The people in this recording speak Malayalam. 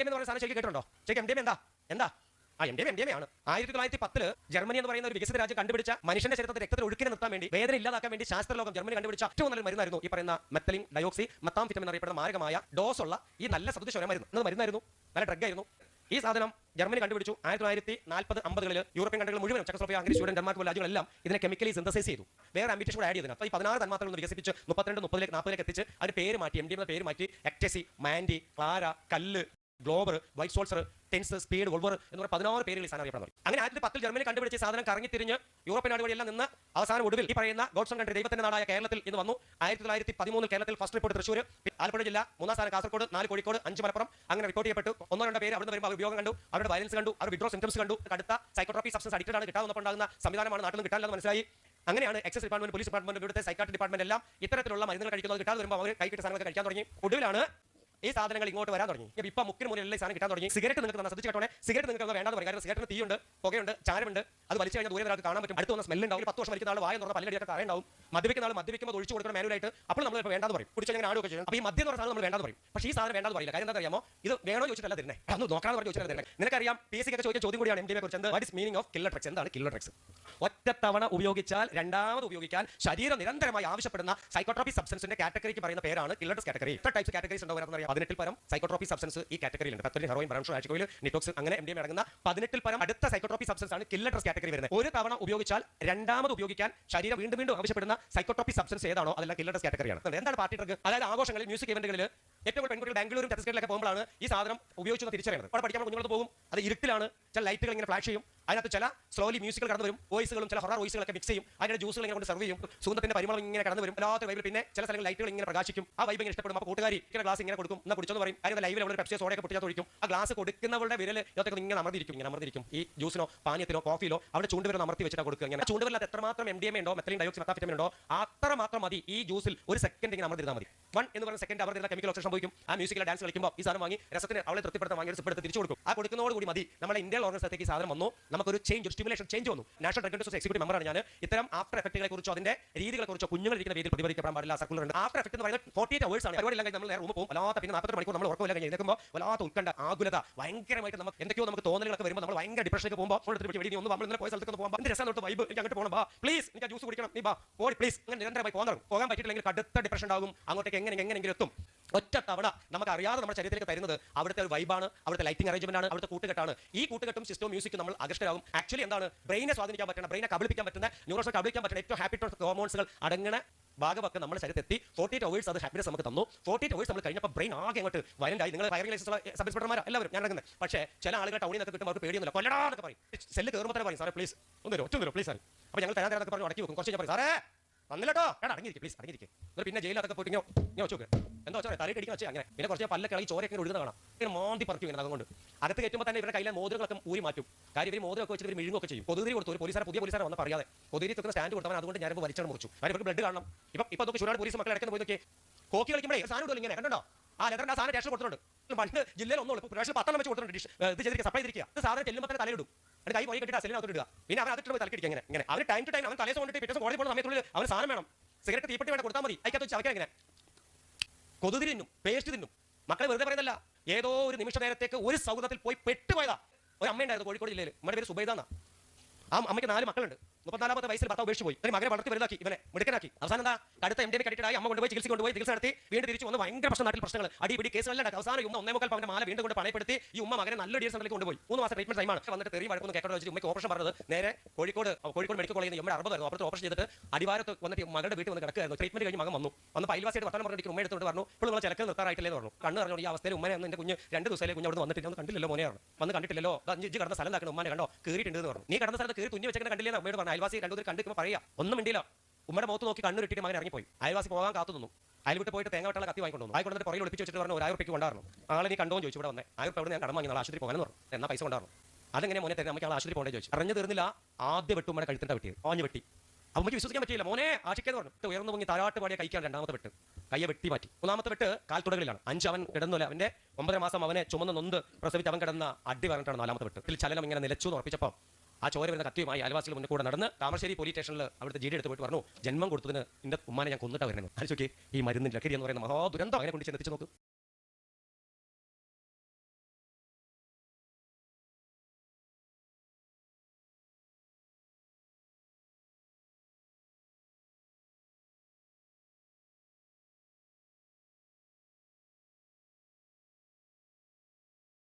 എന്ന് പറയുന്ന സാധനം ശരിക്കും കേട്ടിട്ടുണ്ടോ? ശരിക്കും എം ഡി എം എന്താ? എന്താ? ആ M D M M D M ആണ്. ആയിരത്തി തൊള്ളായിരത്തി പത്തിൽ ജർമ്മനി എന്ന് പറയുന്ന ഒരു വികസിത രാജ്യം കണ്ടുപിടിച്ച മനുഷ്യന്റെ ശരീരത്തിൽ രക്തത്തിൽ ഒഴുക്കിനെ നിർത്താൻ വേണ്ടി വേദന ഇല്ലാതാക്കാൻ വേണ്ടി ശാസ്ത്രലോകം ജർമ്മനി കണ്ടുപിടിച്ച ഏറ്റവും നല്ല മരുന്നായിരുന്നു ഈ പറയുന്ന മെത്തലിൻ ഡയോക്സി മത്താം ഫിറ്റം എന്നറിയപ്പെടുന്ന മാരകമായ ഡോസ് ഉള്ള ഈ നല്ല സദൃശ്വര മരുന്ന് എന്നത് മരുന്നായിരുന്നു നല്ല ഡ്രഗ് ആയിരുന്നു. ഈ സാധനം ജർമ്മനി കണ്ടുപിടിച്ചു. ആയിരത്തി തൊള്ളായിരത്തി നാൽപ്പത് അമ്പതുകളിൽ യൂറോപ്യൻ കണ്ടുകൾ മുഴുവൻ ചെക്കോസ്ലോഫിയ അങ്ങനെ സ്വീഡൻ ഡെൻമാർക്ക് പോലെ രാജ്യങ്ങളെല്ലാം ഇതിനെ കെമിക്കലി സിന്തസൈസ് ചെയ്തു. വേറെ ആംബിറ്റേഷൻ കൂടെ ആഡ് ചെയ്തു അപ്പോൾ ഈ പതിനാറ് തന്മാത്രകൾ വികസിപ്പിച്ച് മുപ്പത്തിരണ്ട് മുപ്പതിലേക്ക് നാൽപ്പതിലേക്ക് എത്തിച്ച് അതിന് പേര് മാറ്റി എം ഡി എന്ന പേര് മാറ്റി എക്ടസി മാൻഡി ക്ലാര കല്ല്. ഗ്ലോബർ വൈറ്റ് സോൾസർ ടെൻസ് സ്പീഡ് വോൾവർ എന്ന് പറഞ്ഞ പതിനാറ് പേരുകൾ ഈ സാധനം അറിയപ്പെടുന്നത്. അങ്ങനെ ആയിരത്തി പത്തിൽ ജർമ്മനി കണ്ടുപിടിച്ച സാധനം കറങ്ങി തിരിഞ്ഞ് യൂറോപ്യൻ നാടുകളിലെല്ലാം നിന്ന് അവസാനം ഒടുവിൽ ഈ പറയുന്ന ഗോഡ്സൺ കൺട്രി ദൈവത്തിന്റെ നാടായ കേരളത്തിൽ ഇന്ന് വന്നു. ആയിരത്തി തൊള്ളായിരത്തി പതിമൂന്നിൽ കേരളത്തിൽ ഫസ്റ്റ് റിപ്പോർട്ട് തൃശ്ശൂർ ആലപ്പുഴ ജില്ല മൂന്നാം സ്ഥാനം കാസർഗോഡ് നാല് കോഴിക്കോട് അഞ്ച് മലപ്പുറം. അങ്ങനെ റിപ്പോർട്ട് ചെയ്യപ്പെട്ടു. ഒന്നോ രണ്ടോ പേര് അവിടെ വരുമ്പോൾ ഉപയോഗം കണ്ടു. അവരുടെ വയലൻസ് കണ്ടു. അവർ വിഡ്രോ സിംറ്റംസ് കണ്ടു. കടുത്ത സൈക്കോട്രോപ്പി സബ്സ്റ്റൻസ് അഡിക്റ്റഡ് ആണ്. കിട്ടാൻ ഉണ്ടാകുന്ന സംവിധാനമാണ് നാട്ടിൽ കിട്ടാനില്ലെന്ന് മനസ്സിലായി. അങ്ങനെയാണ് എക്സൈസ് ഡിപ്പാർട്ട്മെന്റ് പോലീസ് ഡിപ്പാർട്ട്മെന്റ് ഇവിടുത്തെ സൈക്കാട്രി ഡിപ്പാർട്ട്മെന്റ് എല്ലാം ഇത്തരത്തിലുള്ള മരുന്നുകൾ കഴിക്കുന്നത്. കിട്ടാതെ വരുമ്പോൾ അവർ കൈക്കിട്ട സാധനങ്ങൾ കഴിക്കാൻ തുടങ്ങി. ഒടുവിലാണ് ഈ സാധനങ്ങൾ ഇങ്ങോട്ട് വരാൻ തുടങ്ങി. ഇപ്പൊ മുക്കിന് മുന്നിൽ സാധനം കിട്ടാൻ തുടങ്ങി. സിഗരറ്റ് നിങ്ങൾക്ക് തന്നെ ശ്രദ്ധിച്ച് സിഗരറ്റ് നിങ്ങൾക്ക് വേണ്ടാന്ന് പറയും. കാരണം സിഗരറ്റിന് തീയുണ്ട് പുകയുണ്ട് ചാരമുണ്ട്. അത് വലിച്ചു കഴിഞ്ഞാൽ ദൂരെ ഒരാൾക്ക് കാണാൻ പറ്റും. അടുത്ത വന്ന സ്മെല്ല് ഉണ്ടാവും. പത്ത് വർഷം വലിക്കുന്ന ആൾ വായ തുറന്ന പല്ലടിയൊക്കെ കറയുണ്ടാവും മദ്യപിക്കുന്ന ആൾ മദ്യപിക്കുമ്പോൾ ഒഴിച്ചു കൊടുക്കണം മാനുവലായിട്ട് അപ്പോൾ നമ്മൾ വേണ്ടാന്ന് പറയും. കുടിച്ച് ഞാൻ ആടുകയൊക്കെ ചെയ്യും. അപ്പോൾ ഈ മദ്യം എന്ന് നമ്മൾ വേണ്ടാന്ന് പറയും. പക്ഷേ ഈ സാധനം വേണ്ടാന്ന് പറയില്ല. കാര്യം എന്താ അറിയാമോ ഇത് വേണോ ചോദിച്ചിട്ടല്ല തരുന്നത് അന്ന് നോക്കാന്ന് പറഞ്ഞു ചോദിച്ചാൽ തരുന്നത് നിനക്കറിയാം പി എസ് ഒക്കെ ചോദിച്ച ചോദ്യം കൂടിയാണ് എം ഡി കുറിച്ച്. What is meaning of killer drugs എന്താണ് കില്ലർ ഡ്രഗ്സ് ഒറ്റ തവണ ഉപയോഗിച്ചാൽ രണ്ടാമത് ഉപയോഗിക്കാൻ ശരീരം നിരന്തരമായി ആവശ്യപ്പെടുന്ന സൈക്കോട്രോപി സബ്സ്റ്റൻസിന്റെ കാറ്റഗറിക്ക് പറയുന്ന പേരാണ് കില്ലർ കാറ്റഗറി ഇത്ര ടൈപ്സ് കാറ്റഗറീസ് ഉണ്ടോ പതിനെട്ടിൽ പരം സൈക്കോട്രോപ്പി സബ്സ്റ്റൻസ് ഈ കാറ്റഗറിയിലുണ്ട് പത്തൊരു ഹെറോയിൻ ബ്രൗൺഷോ ആഷിക്കോയിൽ നിറ്റോക്സ് അങ്ങനെ എം ഡി എം അടങ്ങുന്ന പതിനെട്ടിൽ പരം അടുത്ത സൈക്കോട്രോപ്പി സബ്സ്റ്റൻസ് ആണ് കില്ലർ ഡ്രസ് കാറ്റഗറി വരുന്നത്. ഒരു തവണ ഉപയോഗിച്ചാൽ രണ്ടാമത് ഉപയോഗിക്കാൻ ശരീരം വീണ്ടും വീണ്ടും ആവശ്യപ്പെടുന്ന സൈക്കോട്രോപ്പി സബ്സ്റ്റൻസ് ഏതാണോ അതെല്ലാം കില്ലർ ഡ്രസ് കാറ്റഗറിയാണ് എന്താണ് പാർട്ടി ഡ്രഗ് അതായത് ആഘോഷങ്ങളിൽ മ്യൂസിക് ഇവന്റുകളിൽ ഏറ്റവും കൂടുതൽ പെൺകുട്ടികൾ ബാംഗ്ലൂരും ഛത്തീസ്ഗഡിലൊക്കെ പോകുമ്പോഴാണ് ഈ സാധനം ഉപയോഗിച്ചു തിരിച്ചറിയുന്നത് അവിടെ പഠിക്കാൻ കുഞ്ഞുങ്ങൾ പോകും അത് ഇരുട്ടിലാണ്. ചില ലൈറ്റുകൾ ഇങ്ങനെ ഫ്ലാഷ് ചെയ്യും. അതിനകത്ത് ചില സ്ലോലി മ്യൂസിക്കൽ കടന്നു വരും. വോയിസുകളും ചില ഹൊറർ വോയിസുകളൊക്കെ മിക്സ് ചെയ്യും. അതിന്റെ ജ്യൂസുകൾ ഇങ്ങനെ കൊണ്ട് സെർവ് ചെയ്യും. സുഗന്ധത്തിന്റെ പരിമളം ഇങ്ങനെ കടന്നു വരും. അല്ലാത്ത വൈബിൽ പിന്നെ ചില സ്ഥലങ്ങളിൽ ലൈറ്റുകൾ ഇങ്ങനെ പ്രകാശിക്കും. ആ വൈബ് ഇഷ്ടപ്പെടും. അപ്പോൾ കൂട്ടുകാരി ഇങ്ങനെ ഗ്ലാസ് ഇങ്ങനെ കൊടുക്കും. എന്നാൽ കുടിച്ചെന്ന് പറയും. അതിന് ലൈവിൽ അവിടെ പെപ്സിയോ സോഡയൊക്കെ പൊട്ടിച്ചാൽ ഒഴിക്കും ആ ഗ്ലാസ് കൊടുക്കുന്നവരുടെ വിരൽ ഇതൊക്കെ ഇങ്ങനെ അമർന്നിരിക്കും. ഇങ്ങനെ അമർന്നിരിക്കും. ഈ ജ്യൂസിനോ പാനീയത്തിനോ കോഫിയിലോ അവിടെ ചൂണ്ടുവിരൽ അമർത്തി വെച്ചിട്ട് കൊടുക്കുക. ഇങ്ങനെ ചൂണ്ടുവിരൽ എത്രമാത്രം എം ഡി എം ഉണ്ടോ മെത്തലിൻ ഡയോക്സി മെത്താഫിറ്റമിൻ ഉണ്ടോ അത്ര മാത്രം മതി. ഈ ജ്യൂസിൽ ഒരു സെക്കൻഡ് ഇങ്ങനെ അമർന്നിരുന്നാൽ മതി. വൺ എന്ന് പറഞ്ഞ സെക്കൻഡ് അമർന്നിരുന്ന കെമിക്കൽ ഓക്സിഷൻ സംഭവിക്കും. ആ മ്യൂസിക്കൽ ഡാൻസ് കളിക്കുമ്പോൾ ഈ സാധനം വാങ്ങി രസത്തിന് അവളെ തൃപ്തിപ്പെടുത്താൻ വാങ്ങി ഒരു എടുത്ത് തിരിച്ചു കൊടുക്കും. ആ കൊടുക്കുന്നതോടുകൂടി മതി. നമ്മുടെ ഇന്ത്യൻ ഓർഗനൈസേഷത്തേക്ക് ഈ സാധനം വന്നു. നമുക്കൊരു ചേഞ്ച് ഒരു സ്റ്റിമുലേഷൻ ചേഞ്ച് വന്നു. നാഷണൽ ഇൻഡസ്ട്രി എക്സിക്യൂട്ടീവ് മെമ്പറാണ് ഞാൻ. ഇത്തരം ആഫ്റ്റർ എഫക്റ്റുകളെ കുറിച്ചോ അതിന്റെ രീതികളെ കുറിച്ചോ കുഞ്ഞുങ്ങൾ ഇരിക്കുന്ന രീതിയിൽ പ്രതികരിക്കാൻ പാടില്ല സർക്കുലർ ഉണ്ട് ആഫ്റ്റർ എഫക്ട് എന്ന് പറയുന്നത് ഫോർട്ടി എയ്റ്റ് അവേഴ്സ് ആണ്. പരിപാടി എല്ലാം നമ്മൾ റൂം പോകും. വല്ലാത്ത പിന്നെ നാൽപ്പത്തി മണിക്കൂർ നമ്മൾ ഉറക്കമില്ല കഴിഞ്ഞ് നിൽക്കുമ്പോൾ വല്ലാത്ത ഉത്കണ്ഠ ആകുലത ഭയങ്കരമായിട്ട് നമുക്ക് എന്തൊക്കെയോ നമുക്ക് തോന്നലുകളൊക്കെ വരുമ്പോൾ നമ്മൾ ഭയങ്കര ഡിപ്രഷനിലേക്ക് പോകുമ്പോൾ ഫോൺ എടുത്ത് വെടി ഒന്ന് നമ്മൾ ഇന്നലെ പോയ സ്ഥലത്തൊക്കെ പോകാം എന്റെ രസം തൊട്ട് വൈബ് എനിക്ക് അങ്ങോട്ട് പോകണം ബാ പ്ലീസ് എനിക്ക് ജ്യൂസ് കുടിക്കണം. നീ ബാ പോടി പ്ലീസ് അങ്ങനെ നിരന്തരമായി പോകാൻ പോകാൻ പറ്റിയിട്ടില്ലെങ്കിൽ കടുത്ത ഡിപ്രഷൻ ഉണ്ടാകും അങ്ങോട്ടേക്ക് എങ്ങനെ എങ്ങനെയെങ്കിലും എത്തും. ഒറ്റ തവണ നമുക്ക് അറിയാതെ നമ്മുടെ ശരീരത്തിലേക്ക് തരുന്നത് അവിടുത്തെ ഒരു വൈബാണ് അവിടുത്തെ ലൈറ്റിംഗ് അറേഞ്ച്മെന്റ് ആണ് അവിടുത്തെ കൂട്ടുകെട്ടാണ്. ഈ കൂട്ടുകെട്ടും സിസ്റ്റവും മ്യൂസിക്കും നമ്മൾ ആകർഷ്ടരാകും ആക്ച്വലി എന്താണ്? ബ്രെയിനെ സ്വാധീനിക്കാൻ പറ്റുന്ന ബ്രെയിനെ കബളിപ്പിക്കാൻ പറ്റുന്ന ന്യൂറോസ് കബളിക്കാൻ പറ്റുന്ന ഏറ്റവും ഹാപ്പി ഹോർമോൺസുകൾ അടങ്ങണ ഭാഗമൊക്കെ നമ്മുടെ ശരീരത്തെത്തി. ഫോർട്ടി എയ്റ്റ് അവേഴ്സ് അത് ഹാപ്പിനെസ് നമുക്ക് തന്നു. ഫോർട്ടി എയ്റ്റ് അവേഴ്സ് നമ്മൾ കഴിഞ്ഞപ്പോൾ ബ്രെയിൻ ആകെ അങ്ങോട്ട് വരണ്ടായി നിങ്ങൾ ഫയറിംഗ് ലൈസൻസ് സബ് ഇൻസ്പെക്ടർമാർ എല്ലാവരും ഞാൻ നടക്കുന്നത്. പക്ഷേ ചില ആളുകൾ ടൗണിൽ നിന്നൊക്കെ കിട്ടുമ്പോൾ അവർക്ക് കൊല്ലടാ എന്നൊക്കെ പറയും. സെല്ല് കയറുമ്പോൾ തന്നെ പറയും സാറേ പ്ലീസ് ഒന്ന് തരും ഒറ്റ തരും പ്ലീസ് സാറേ. അപ്പോൾ ഞങ്ങൾ തരാൻ തരാനൊക്കെ പറഞ്ഞു അടക്കി വെക്കും. കുറച്ച് ഞാൻ പറയും സാറേ വന്നില്ലട്ടോ. എടാ അടങ്ങിയിരിക്കും പ്ലീസ് അടങ്ങിയിരിക്കും. പിന്നെ ജയിലൊക്കെ പോയിട്ട് ഇങ്ങനെ ഇങ്ങനെ എന്താ വെച്ചാൽ തലയിട്ട് അടിക്കാൻ വെച്ചാൽ അങ്ങനെ. പിന്നെ കുറച്ച് പല്ലൊക്കെ ചോരയൊക്കെ ഇങ്ങനെ ഒഴുകുന്ന കാണാം. ഇങ്ങനെ മാന്തി പറിക്കും ഇങ്ങനെ അതുകൊണ്ട്. അകത്ത് കയറ്റുമ്പോൾ തന്നെ ഇവരുടെ കയ്യിലെ മോതിരങ്ങളൊക്കെ ഊരി മാറ്റും. കാര്യം ഇവർ മോതിരമൊക്കെ വെച്ചിട്ട് ഇവർ മിഴുങ്ങൊക്കെ ചെയ്യും. കൊതുതിരി കൊടുത്തു. ഒരു പോലീസാരെ പുതിയ പോലീസാരെ വന്ന് പറയാതെ. കൊതുതിരി തൊക്കെ സ്റ്റാൻഡ് കൊടുത്തവൻ അതുകൊണ്ട് ഞാൻ വലിച്ചാണ് മുറിച്ചു. കാര്യം ഇവർക്ക് ബ്ലഡ് കാണണം. ഇപ്പം ഇപ്പം അതൊക്കെ ചുരാട് പോലീസ് മക്കളെ ഇടയ്ക്ക് പോയി നോക്കി കോക്കി കളിക്കുമ്പോഴേ സാധനം ഇടുമല്ലോ ഇങ്ങനെ. കണ്ടോ? ആ ലെതറിന്റെ സാധനം ടേഷൻ കൊടുത്തിട്ടുണ്ട്. പണ്ട് ജില്ലയിൽ ഒന്നുള്ളൂ പ്രാവശ്യം പത്തെണ്ണം വെച്ച് കൊടുത്തിട്ടുണ്ട് ഡിഷ്. ഇത് ചെയ്തിരിക്കുക സപ്ലൈ ചെയ്തിരിക്കുക. സാധനം ചെല്ലുമ്പോൾ തന്നെ തലയിടും എന്നിട്ട് കൈ പോയി കെട്ടിട്ട് ആ സെല്ലിനകത്ത് ഇടുക. പിന്നെ അവർ അതിട്ട് പോയി തലക്കിടിക്കുക ഇങ്ങനെ ഇങ്ങനെ. അവർ ടൈം ടു ടൈം അവൻ തലേ കൊണ്ടിട്ട് പിറ്റേ കോടതി പോകുന്ന സമയത്തുള്ളിൽ അവൻ സാധനം വേണം. സിഗരറ്റ് തീപ്പെട്ടി വേണം കൊടുത്താൽ മതി. അതിക്കകത്ത് വെച്ച് അവയ്ക്കാൻ ഇങ്ങനെ. കൊതുതിരി തിന്നും പേസ്റ്റ് തിന്നും. മക്കളെ വെറുതെ പറയുന്നല്ല ഏതോ ഒരു നിമിഷ നേരത്തേക്ക് ഒരു സൗഹൃദത്തിൽ പോയി പെട്ടുപോയതാ. ഒരു അമ്മയുണ്ടായിരുന്നു കോഴിക്കോട് ജില്ലയിൽ നമ്മുടെ പേര് സുബൈദാന്ന ആ അമ്മയ്ക്ക് നാല് മക്കളുണ്ട്. മുപ്പത്തിനാലാമത്തെ വയസ്സിൽ ഭർത്താവ് ഉപേക്ഷിച്ച് പോയി. മകനെ വളർത്തി വലുതാക്കി. ഇവനെ മിടുക്കനാക്കി. അവസാനം എന്താ? അടുത്ത എം ഡി കട്ടിട്ടായി അമ്മ കൊണ്ടുപോയി ചികിത്സ കൊണ്ടുപോയി ചികിത്സ നടത്തി. വീണ്ടും തിരിച്ചു വന്ന് ഭയങ്കര പ്രശ്നം നാട്ടിൽ പ്രശ്നങ്ങൾ. അടിപിടി കേസുകളിൽ അവസാനം ഉമ്മ ഒന്നേ മുക്കാൽ പവന്റെ മാല വീണ്ടും കൊണ്ട് പണയപ്പെടുത്തി ഈ ഉമ്മ മകനെ നല്ല ഡീൽ സെന്ററിലേക്ക് കൊണ്ടുപോയി. മൂന്ന് മാസം ട്രീറ്റ്മെന്റ് ടൈമാണ് വന്നിട്ട് തെറി വഴക്കൊന്നും കേട്ടോ വെച്ചിട്ട് ഉമ്മയ്ക്ക് ഓപ്പറേഷൻ പറഞ്ഞത് നേരെ കോഴിക്കോട് കോഴിക്കോട് മെഡിക്കൽ കോളേജിൽ ഉമ്മ അറുപതായിരുന്നു അപ്പുറത്ത് ഓപ്പറേഷൻ ചെയ്തിട്ട് അടിവാരത്ത് വന്നിട്ട് മകളുടെ വീട്ടിൽ വന്ന് കിടക്കുകയായിരുന്നു. ട്രീറ്റ്മെന്റ് കഴിഞ്ഞ് മകൻ വന്നു. വന്ന് അയൽവാസിയായിട്ട് വർത്തമാനം പറഞ്ഞിട്ട് ഉമ്മ എടുത്തുകൊണ്ട് പറഞ്ഞു ഇപ്പോൾ നിങ്ങൾ ചിലക്ക് നിർത്താറായിട്ടില്ലേ? പറഞ്ഞു. കണ്ണ് പറഞ്ഞു ഈ അവസ്ഥയിൽ ഉമ്മനെ എന്റെ കുഞ്ഞ് രണ്ട് ദിവസത്തിലെ കുഞ്ഞ് അവിടെ വന്നിട്ടില്ല. ഒന്ന് കണ്ടില്ലല്ലോ മോനെയാണ് വന്ന് കണ്ടിട്ടില്ലല്ലോ. അഞ്ച് കടന്ന സ്ഥലം ഉമ്മനെ കണ്ടോ? കയറിയിട്ടുണ്ട് പറഞ്ഞു. നീ കടന്ന സ്ഥലത്ത് കയറി തുന്നി വെച്ചാൽ കണ്ടില്ലേ അമ്മയോട് പറഞ്ഞു. അയൽവാസി രണ്ടു കണ്ടിട്ട് പറയാ ഒന്നും മിണ്ടില്ല ഉമ്മടെ മുഖത്ത് നോക്കി കണ്ണു ഇട്ടിട്ട് മകൻ ഇറങ്ങിപ്പോയി. അയൽവാസി പോകാൻ കാത്തു നിന്നു. അയൽവിട്ട് പോയിട്ട് തേങ്ങ വെട്ടാനുള്ള കത്തി വാങ്ങിക്കൊണ്ടു ആയി കൊണ്ടിട്ട് പുറകിൽ ഒളിപ്പിച്ച് വെച്ചിട്ട് പറഞ്ഞു ഒരു ആയിരം റുപ്പിക്ക് കൊണ്ടായിരുന്നു ആളെ നീ കണ്ടോ ചോദിച്ചു. ഇവിടെ വന്നേ. ആയിരം അവിടെ ഞാൻ കടം നാളെ ആശുപത്രി പോകാനെന്ന് പറഞ്ഞു. എന്നാ പൈസ കൊണ്ടായിരുന്നു അതെങ്ങനെ മോനെ തരുന്ന? നമുക്ക് ആശുപത്രി പോകേണ്ടത് ചോദിച്ചു. അറിഞ്ഞു തീർന്നില്ല. ആദ്യ വെട്ട് ഉമ്മയുടെ കഴുത്തിന്റെ വെട്ടി ഓഞ്ഞു വെട്ടി. അപ്പൊ നമുക്ക് വിശ്വസിക്കാൻ പറ്റില്ല മോനെ ആശിക്കെന്ന് പറഞ്ഞു. ഉയർന്നു പൊങ്ങി താരാട്ട് പാടിയ കഴിക്കാൻ രണ്ടാമത്തെ വെട്ട്. കയ്യെ വെട്ടി മാറ്റി. മൂന്നാമത്തെ വെട്ട് കാൽത്തുടകളിലാണ് അഞ്ച് അവൻ കിടന്നില്ല അവന്റെ ഒമ്പതര മാസം അവനെ ചുമന്ന് നൊന്ത് പ്രസവിച്ച് അവൻ കിടന്ന അടി പറഞ്ഞിട്ടാണ് നാലാമത്തെ വെട്ട്. ചലനം ഇങ്ങനെ നിലച്ചു എന്ന് ഉറപ്പിച്ചപ്പോൾ ആ ചോര വരുന്ന കത്തിയുമായി അയൽവാസികൾ മുന്നേ കൂടെ നടന്ന് താമരശ്ശേരി പോലീസ് സ്റ്റേഷനിൽ അവിടുത്തെ ജി ഡി എടുത്ത് പോയിട്ട് പറഞ്ഞു ജന്മം കൊടുത്തതിന് എന്റെ ഉമ്മാനെ ഞാൻ കൊന്നിട്ടാണ് വരുന്നത് ആലോചിച്ച് ഈ മരുന്നിന്റെ ലഹരി എന്ന് പറയുന്ന മഹാ ദുരന്തം അങ്ങനെ കൊണ്ട് ചെന്നെത്തിച്ച് നോക്ക്.